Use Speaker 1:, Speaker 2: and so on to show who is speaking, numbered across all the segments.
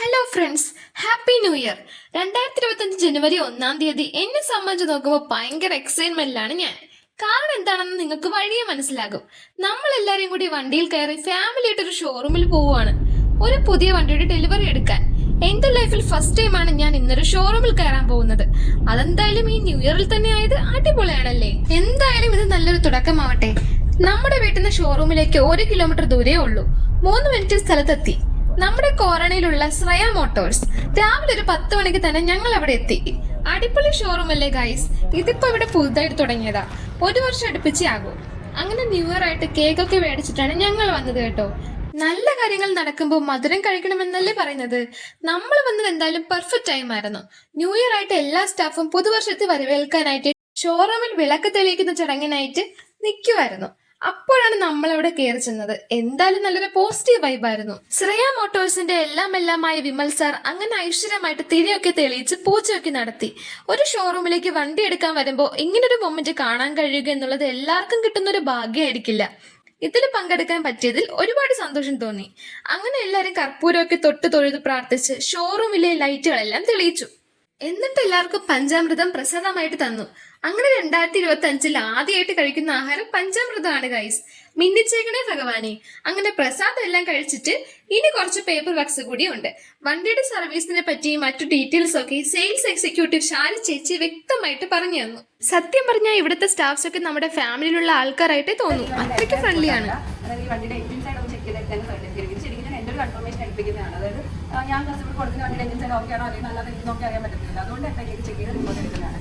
Speaker 1: Hello friends happy new year രണ്ടായിരത്തി ഇരുപത്തഞ്ച് ജനുവരി ഒന്നാം തീയതി എന്നെ സംബന്ധിച്ച് നോക്കുമ്പോൾ ഭയങ്കര എക്സൈറ്റ്മെന്റിലാണ് ഞാൻ. കാരണം എന്താണെന്ന് നിങ്ങൾക്ക് വഴിയെ മനസ്സിലാകും. നമ്മൾ എല്ലാവരും കൂടി വണ്ടിയിൽ കയറി ഫാമിലി ആയിട്ട് ഒരു ഷോറൂമിൽ പോവുകയാണ് ഒരു പുതിയ വണ്ടിയുടെ ഡെലിവറി എടുക്കാൻ. എന്റെ ലൈഫിൽ ഫസ്റ്റ് ടൈമാണ് ഞാൻ ഇന്നൊരു ഷോറൂമിൽ കയറാൻ പോകുന്നത്. അതെന്തായാലും ഈ ന്യൂ ഇയറിൽ തന്നെ ആയത് അടിപൊളിയാണല്ലേ? എന്തായാലും ഇത് നല്ലൊരു തുടക്കമാവട്ടെ. നമ്മുടെ വീട്ടിൽ നിന്ന് ഷോറൂമിലേക്ക് ഒരു കിലോമീറ്റർ ദൂരേ ഉള്ളൂ. മൂന്ന് മിനിറ്റ് സ്ഥലത്തെത്തി. നമ്മുടെ കോറണയിലുള്ള ശ്രേയ മോട്ടോഴ്സ്. രാവിലെ ഒരു പത്ത് മണിക്ക് തന്നെ ഞങ്ങൾ അവിടെ എത്തി. അടിപൊളി ഷോറൂം അല്ലേ ഗൈസ് ഇതിപ്പോ ഇവിടെ പുതുതായിട്ട് തുടങ്ങിയതാ. ഒരു വർഷം അടുപ്പിച്ചേ ആകും അങ്ങനെ ന്യൂ ഇയർ ആയിട്ട് കേക്ക് ഒക്കെ മേടിച്ചിട്ടാണ് ഞങ്ങൾ വന്നത് കേട്ടോ. നല്ല കാര്യങ്ങൾ നടക്കുമ്പോൾ മധുരം കഴിക്കണമെന്നല്ലേ പറയുന്നത്. നമ്മൾ വന്നത് എന്തായാലും പെർഫെക്റ്റ് ടൈം ആയിരുന്നു. ന്യൂ ഇയർ ആയിട്ട് എല്ലാ സ്റ്റാഫും പുതുവർഷത്തെ വരവേൽക്കാനായിട്ട് ഷോറൂമിൽ വിളക്ക് തെളിയിക്കുന്ന ചടങ്ങിനായിട്ട് നിൽക്കുമായിരുന്നു അപ്പോഴാണ് നമ്മൾ അവിടെ കയറി ചെന്നത്. എന്തായാലും നല്ലൊരു പോസിറ്റീവ് വൈബായിരുന്നു ശ്രേയ മോട്ടോഴ്സിന്റെ എല്ലാം എല്ലാമായ വിമൽ സാർ അങ്ങനെ ഐശ്വര്യമായിട്ട് തിരിയൊക്കെ തെളിയിച്ച് പൂച്ചയൊക്കെ നടത്തി. ഒരു ഷോറൂമിലേക്ക് വണ്ടി എടുക്കാൻ വരുമ്പോൾ ഇങ്ങനൊരു മൊമെന്റ് കാണാൻ കഴിയുക എന്നുള്ളത് എല്ലാവർക്കും കിട്ടുന്ന ഒരു ഭാഗ്യമായിരിക്കില്ല ഇതിൽ പങ്കെടുക്കാൻ പറ്റിയതിൽ ഒരുപാട് സന്തോഷം തോന്നി. അങ്ങനെ എല്ലാവരും കർപ്പൂരമൊക്കെ തൊട്ട് തൊഴുത് പ്രാർത്ഥിച്ച് ഷോറൂമിലെ ലൈറ്റുകളെല്ലാം തെളിയിച്ചു. എന്നിട്ട് എല്ലാവർക്കും പഞ്ചാമൃതം പ്രസാദമായിട്ട് തന്നു. അങ്ങനെ രണ്ടായിരത്തി ഇരുപത്തി അഞ്ചിൽ ആദ്യമായിട്ട് കഴിക്കുന്ന ആഹാരം പഞ്ചാമൃതമാണ് ഗൈസ് മിന്നിച്ചേക്കണേ ഭഗവാനെ. അങ്ങനെ പ്രസാദം എല്ലാം കഴിച്ചിട്ട് ഇനി കുറച്ച് പേപ്പർ വർക്ക്സ് കൂടി ഉണ്ട്. വണ്ടിയുടെ സർവീസിനെ പറ്റി മറ്റു ഡീറ്റെയിൽസ് ഒക്കെ സെയിൽസ് എക്സിക്യൂട്ടീവ് ഷാരി ചേച്ചി വ്യക്തമായിട്ട് പറഞ്ഞു തന്നു. സത്യം പറഞ്ഞാൽ ഇവിടുത്തെ സ്റ്റാഫ്സ് ഒക്കെ നമ്മുടെ ഫാമിലിയിലുള്ള ആൾക്കാരായിട്ടേ തോന്നുന്നു അത്രയ്ക്ക് ഫ്രണ്ട്ലിയാണ്
Speaker 2: കൺഫർമേഷൻ എടുപ്പിക്കുന്നതാണ് അതായത് ഞാൻ കസ്റ്റമർ കൊടുക്കുന്ന വണ്ടി എഞ്ചിൻ സൈഡ് ഓക്കെ ആണോ അല്ലെങ്കിൽ അല്ലാതെ എനിക്ക് നോക്കി അറിയാൻ പറ്റത്തില്ല. അതുകൊണ്ട് എഫ് ഐ ചെക്ക് ചെയ്ത് റിപ്പോർട്ട് എടുക്കുന്നതാണ്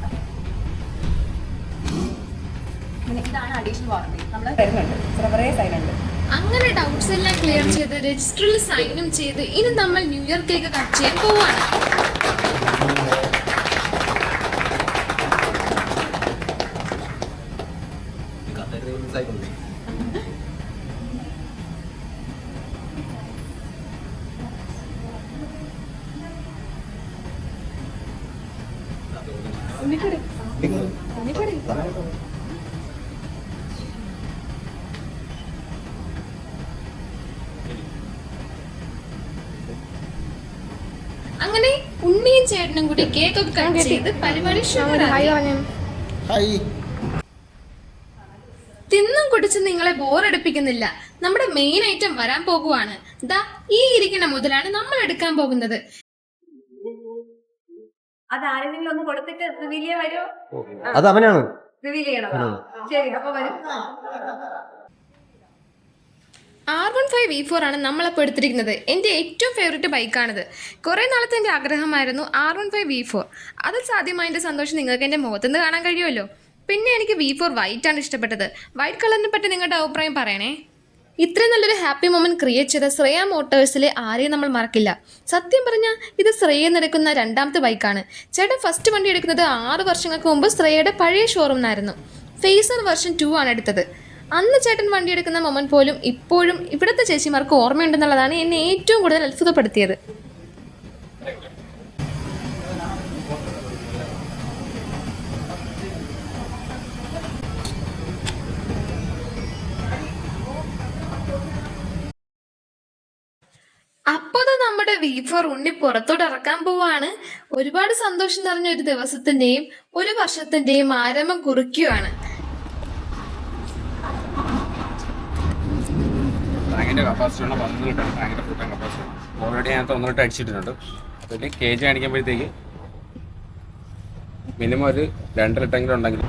Speaker 2: പിന്നെ ഇതാണ് അഡീഷണൽ വാറണ്ടി നമ്മൾ തരുന്നുണ്ട്
Speaker 1: അങ്ങനെ ഡൗട്ട്സ് എല്ലാം ക്ലിയർ ചെയ്ത് രജിസ്റ്ററിൽ സൈനും ചെയ്ത് ഇനി നമ്മൾ ന്യൂ ഇയർ കേക്ക് കട്ട് ചെയ്യാൻ പോവാണ്. അങ്ങനെ ഉണ്ണിയും ചേട്ടനും കൂടി കേക്ക് ഒക്കെ കട്ട് ചെയ്ത് പരിപാടി തിന്നും കുടിച്ച് നിങ്ങളെ ബോറടിപ്പിക്കുന്നില്ല നമ്മുടെ മെയിൻ ഐറ്റം വരാൻ പോകുവാണ്. ദാ ഈ ഇരിക്കുന്ന മുതലാണ് നമ്മൾ എടുക്കാൻ പോകുന്നത്.
Speaker 2: അത് ആരെങ്കിലും ഒന്ന് കൊടുത്തിട്ട് ചെയ്യാൻ
Speaker 3: അത് അവനാണ്.
Speaker 2: റിവീൽ ചെയ്യണം ശരി അപ്പൊ വരും.
Speaker 1: R one five V four ആണ് നമ്മളപ്പോൾ എടുത്തിരിക്കുന്നത്. എന്റെ ഏറ്റവും ഫേവറേറ്റ് ബൈക്കാണിത്. കുറേ നാളത്തെ എന്റെ ആഗ്രഹമായിരുന്നു R one five V four. അതിൽ സാധ്യമായതിന്റെ സന്തോഷം നിങ്ങൾക്ക് എന്റെ മുഖത്തുനിന്ന് കാണാൻ കഴിയുമല്ലോ. പിന്നെ എനിക്ക് വി ഫോർ വൈറ്റ് ആണ് ഇഷ്ടപ്പെട്ടത്. വൈറ്റ് കളറിനെ പറ്റി നിങ്ങളുടെ അഭിപ്രായം പറയണേ. ഇത്രയും നല്ലൊരു ഹാപ്പി മൊമെന്റ് ക്രിയേറ്റ് ചെയ്ത ശ്രേയ മോട്ടോഴ്സിലെ ആരെയും നമ്മൾ മറക്കില്ല. സത്യം പറഞ്ഞാൽ ഇത് ശ്രേയ നിരക്കുന്ന രണ്ടാമത്തെ ബൈക്കാണ് ചേട്ടൻ ഫസ്റ്റ് വണ്ടി എടുക്കുന്നത് ആറ് വർഷങ്ങൾക്ക് മുമ്പ് ശ്രേയയുടെ പഴയ ഷോറൂമിനായിരുന്നു ഫേസർ വെർഷൻ ടു ആണ് എടുത്തത്. അന്ന് ചേട്ടൻ വണ്ടി എടുക്കുന്ന മൊമെന്റ് പോലും ഇപ്പോഴും ഇവിടുത്തെ ചേച്ചിമാർക്ക് ഓർമ്മയുണ്ടെന്നുള്ളതാണ് എന്നെ ഏറ്റവും കൂടുതൽ അത്ഭുതപ്പെടുത്തിയത്. അപ്പോൾ നമ്മുടെ വി ഫോർ ഉണ്ണി പുറത്തോട്ട് ഇറക്കാൻ പോവാണ്. ഒരുപാട് സന്തോഷം നിറഞ്ഞ ഒരു ദിവസത്തിന്റെയും ഒരു വർഷത്തിന്റെയും ആരംഭം കുറിക്കുകയാണ്
Speaker 4: അടിച്ചിട്ടുണ്ട്. കെ ജി കാണിക്കുമ്പോഴത്തേക്ക് മിനിമം ഒരു രണ്ട് ലിറ്ററെങ്കിലും ഉണ്ടെങ്കിൽ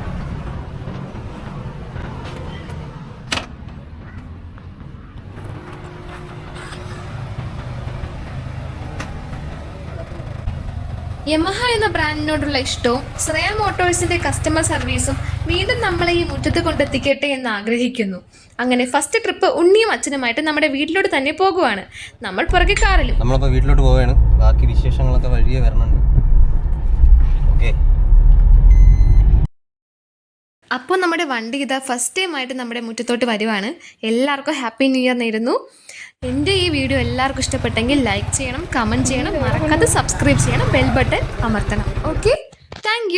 Speaker 1: യമഹ എന്ന ബ്രാൻഡിനോടുള്ള ഇഷ്ടവും ശ്രേയ മോട്ടോഴ്സിന്റെ കസ്റ്റമർ സർവീസും വീണ്ടും നമ്മളെ ഈ മുറ്റത്ത് കൊണ്ടെത്തിക്കട്ടെ എന്ന് ആഗ്രഹിക്കുന്നു. അങ്ങനെ ഫസ്റ്റ് ട്രിപ്പ് ഉണ്ണിയും അച്ഛനുമായിട്ട് നമ്മുടെ വീട്ടിലോട്ട് തന്നെ പോകുവാണ്. നമ്മൾ പുറകെ കാറിലും.
Speaker 3: നമ്മളിപ്പോൾ വീട്ടിലോട്ട് പോവുകയാണ്. ബാക്കി വിശേഷങ്ങളൊക്കെ വഴിയെ വരണുണ്ട്. ഓക്കെ.
Speaker 1: അപ്പോൾ നമ്മുടെ വണ്ടി ഇതാ ഫസ്റ്റ് ടൈം ആയിട്ട് നമ്മുടെ മുറ്റത്തോട്ട് വരുവാണ്. എല്ലാവർക്കും ഹാപ്പി ന്യൂ ഇയർ നേരുന്നു. എന്റെ ഈ വീഡിയോ എല്ലാവർക്കും ഇഷ്ടപ്പെട്ടെങ്കിൽ ലൈക്ക് ചെയ്യണം കമന്റ് ചെയ്യണം മറക്കാതെ സബ്സ്ക്രൈബ് ചെയ്യണം ബെൽ ബട്ടൺ അമർത്തണം. Okay thank